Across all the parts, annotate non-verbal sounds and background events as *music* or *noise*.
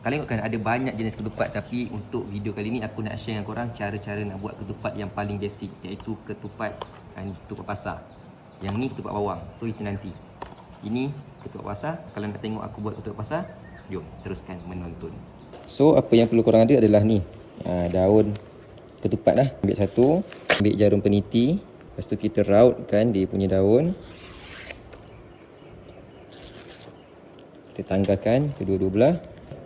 Kalian kan ada banyak jenis ketupat tapi untuk video kali ni aku nak share dengan korang cara-cara nak buat ketupat yang paling basic iaitu ketupat uh, ketupat pasar. Yang ni ketupat bawang. So itu nanti. Ini ketupat pasar. Kalau nak tengok aku buat ketupat pasar, jom teruskan menonton. So apa yang perlu korang ada adalah ni. Uh, daun ketupat lah. Ambil satu, ambil jarum peniti. Lepas tu kita rautkan dia punya daun. Kita tanggalkan kedua-dua belah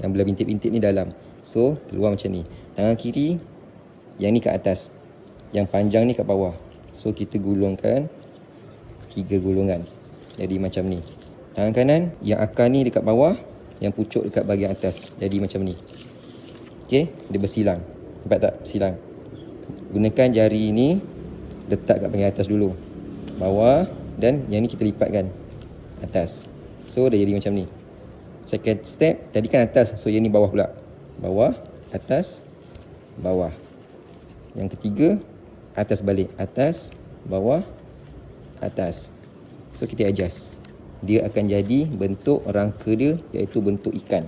yang belah bintik-bintik ni dalam. So, keluar macam ni. Tangan kiri yang ni kat atas. Yang panjang ni kat bawah. So, kita gulungkan tiga gulungan. Jadi macam ni. Tangan kanan yang akar ni dekat bawah, yang pucuk dekat bahagian atas. Jadi macam ni. Okey, dia bersilang. Nampak tak silang? Gunakan jari ni letak kat bahagian atas dulu. Bawah dan yang ni kita lipatkan atas. So, dah jadi macam ni. Second step Tadi kan atas So yang ni bawah pula. Bawah Atas Bawah. Yang ketiga Atas balik. Atas Bawah Atas. So kita adjust. Dia akan jadi Bentuk rangka dia Iaitu bentuk ikan.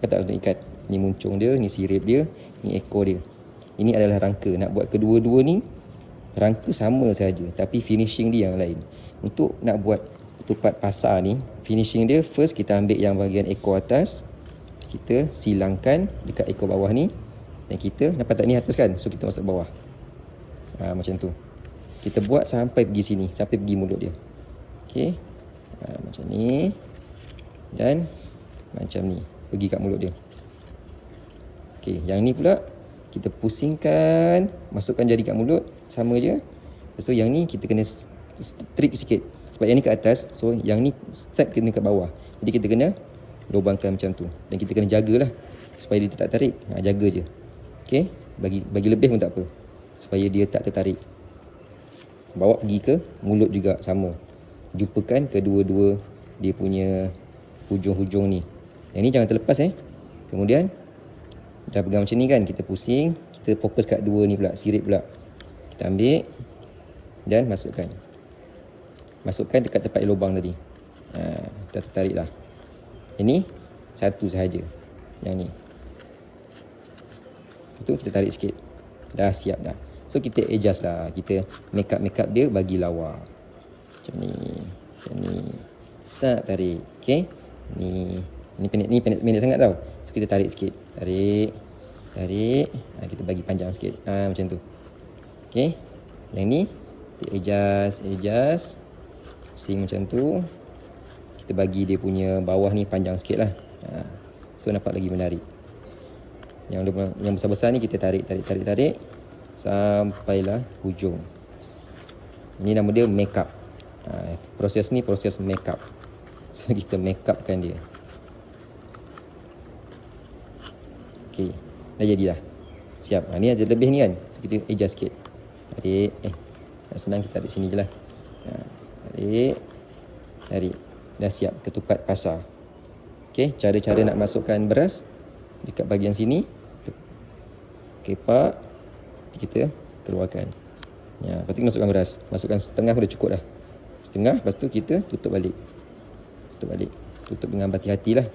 Kata bentuk ikan? Ni muncung dia Ni sirip dia Ni ekor dia. Ini adalah rangka. Nak buat kedua-dua ni Rangka sama saja Tapi finishing dia yang lain. Untuk nak buat Ketupat pasar ni finishing dia first kita ambil yang bahagian ekor atas. Kita silangkan dekat ekor bawah ni. Dan kita dapat tak ni atas kan? So kita masuk bawah. Ha, macam tu. Kita buat sampai pergi sini sampai pergi mulut dia. Okey. Ha, macam ni. Dan macam ni pergi kat mulut dia. Okey yang ni pula kita pusingkan masukkan jari kat mulut sama je. So yang ni kita kena strip sikit sebab yang ni ke atas So yang ni step kena ke bawah. Jadi kita kena Lubangkan macam tu. Dan kita kena jagalah Supaya dia tak tarik. Ha, Jaga je. Okay bagi, bagi lebih pun tak apa. Supaya dia tak tertarik. Bawa pergi ke mulut juga sama. Jumpakan kedua-dua Dia punya Hujung-hujung ni. Yang ni jangan terlepas eh. Kemudian Dah pegang macam ni kan Kita pusing. Kita fokus kat dua ni pula Sirip pula. Kita ambil Dan masukkan masukkan dekat tempat lubang tadi. Ha, dah tertarik lah. Ini satu sahaja. Yang ni. Itu kita tarik sikit. Dah siap dah. So kita adjust lah. Kita make up make up dia bagi lawa. Macam ni. Macam ni. Sat tarik. Okay. Ni. Ni pendek ni pendek, pendek sangat tau. So kita tarik sikit. Tarik. Tarik. Ha, kita bagi panjang sikit. Ha, macam tu. Okay. Yang ni. Kita adjust. Adjust pusing macam tu kita bagi dia punya bawah ni panjang sikit lah. Ha. so nampak lagi menarik. Yang yang besar-besar ni kita tarik tarik tarik tarik sampailah hujung. Ini nama dia make up. Ha. proses ni proses make up. *laughs* So kita make upkan dia. Ok dah jadi dah siap. Ha, ni ada lebih ni kan? So kita adjust sikit. Tarik. Eh senang kita tarik sini je lah. Ha. Tarik. Tarik. Dah siap ketupat pasar. Okey, cara-cara nak masukkan beras dekat bahagian sini. Kepak. Kita keluarkan. Ya, lepas tu masukkan beras. Masukkan setengah pun dah cukup dah. Setengah, lepas tu kita tutup balik. Tutup balik. Tutup dengan berhati-hati lah.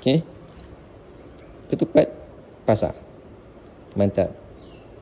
Okey. Ketupat pasar. Mantap.